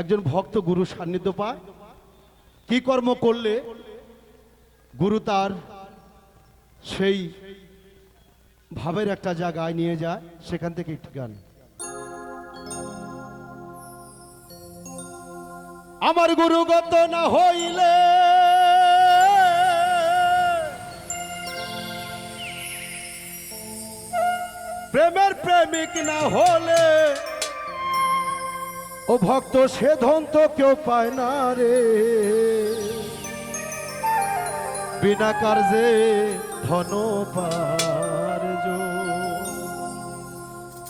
একজন ভক্ত গুরু সান্নিধ্য পায়। কি কর্ম করলে গুরু তার সেই ভাবের একটা জায়গায় নিয়ে যায়, সেখান থেকে একটি গান। আমার গুরুগত না হইলে প্রেমের প্রেমিক না হলে ও ভক্ত, সে ধন তো কেউ পায় না রে। বিনা কার্যে ধন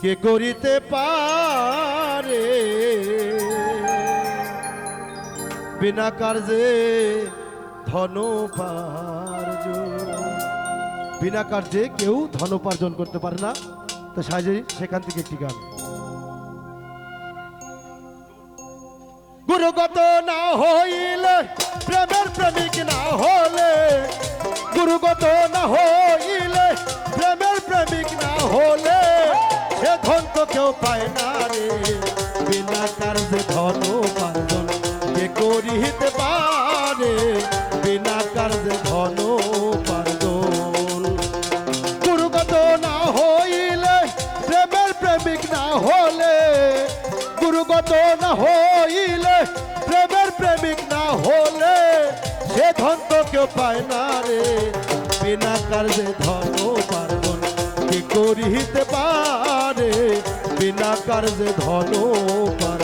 কে করিতে পারে? বিনা কার্যে ধন বিনা কার্যে কেউ ধন উপার্জন করতে পারে না। তো সাহায্য সেখান থেকে একটি গান। গুরুগত না হইলে, প্রেমের প্রেমিক না হলে, গুরুগত না হইলে, প্রেমের প্রেমিক না হলে সে ধন তো কেউ পায় না রে। বিনা কার্যে ধন উপার্জন কে করিতে পারে? বিনা কার্যে ধন উপার্জন। গুরুগত না হইলে, প্রেমের প্রেমিক না হলে, গুরুগত না হইলে প্রেমের প্রেমিক না হলে সে ধন তো কেউ পায় না রে। বিনা কার্যে ধন পার্বন কি করিতে পারে? বিনা কার্যে ধন পার্বন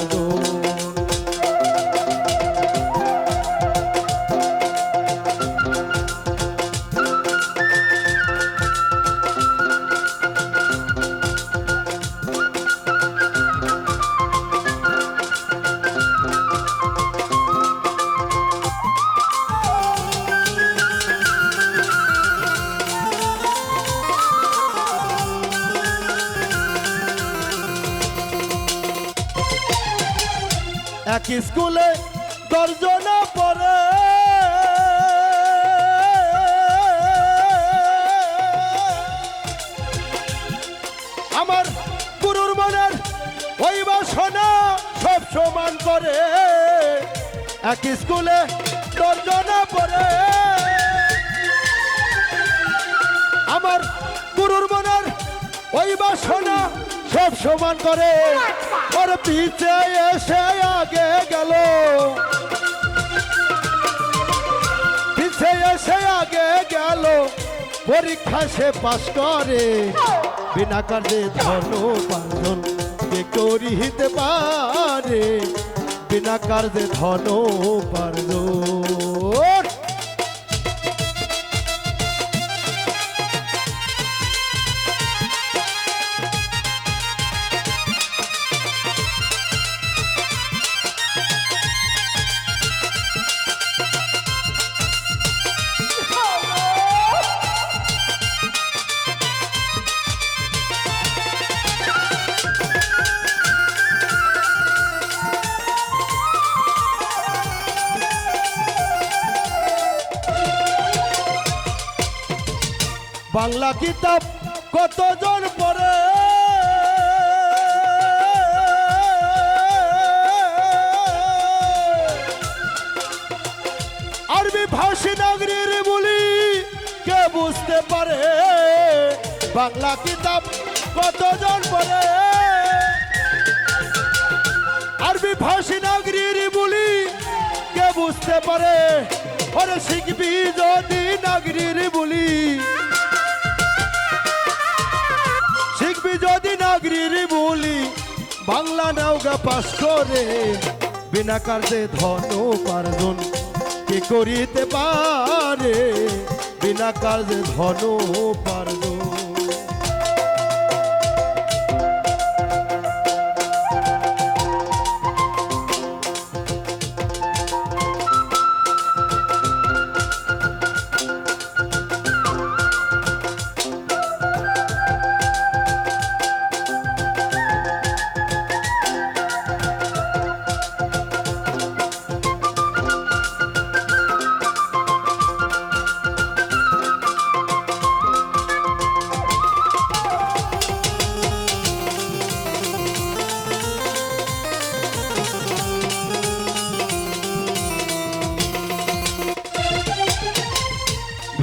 স্কুলে দর্জনা পড়ে? আমার গুরুর মনের ওই বাসনা সব সমান করে। এক স্কুলে দর্জনা পড়ে। আমার গুরুর মনের ওই বাসনা সব সমান করে। ওর পিছে এসে আগে গেল। পিছে এসে আগে গেল। পরীক্ষা সে পাশ করে। বিনা কার্যে ধন উপার্জন কে করিতে পারে। বিনা কার্যে ধন উপার্জন বাংলা কিতাব কতজন পড়ে? আরবি ভাষী নাগরীর বলি কে বুঝতে পারে? বাংলা কিতাব কতজন পড়ে? আরবি ভাষী নাগরীর বলি কে বুঝতে পারে? শিখবি যদি নাগরীর বলি। নাগরীর বলি, বাংলা নাওগা পাস করে। বিনা কার্যে ধন উপার্জন কি করিতে পারে? বিনা কার্যে ধন উপার্জন।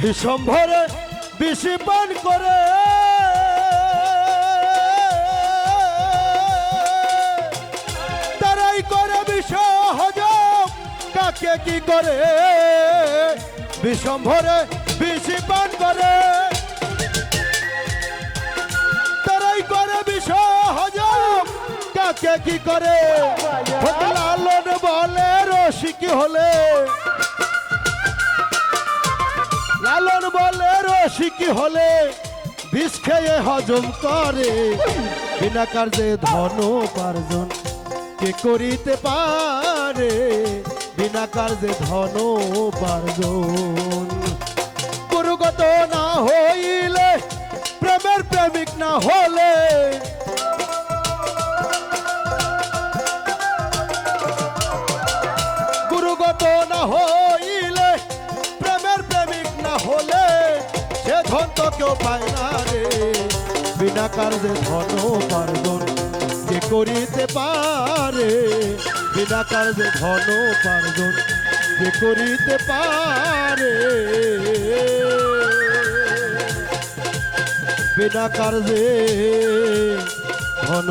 বিষম্ভরে বিষি পান করে। তারাই করে বিষ কাকে কি করে? বিষম্ভরে বিষি পান করে। তারাই করে বিষ কাকে কি করে? লালন বলে রসিক হলে রসিকি হলে? বিষ খেয়ে হজম করে। বিনা কার্যে ধন উপার্জন কে করিতে পারে? বিনা কার্যে ধন উপার্জন। গুরুগত না হইলে, প্রেমের প্রেমিক না হলে। গুরুগত না হইলে ধন তো কেউ পায় না রে। বিনা কার্যে ধন উপার্জন কে করিতে পারে? বিনা কার্যে ধন উপার্জন কে করিতে পারে? বিনা কার্যে ধন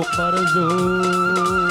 উপার্জন।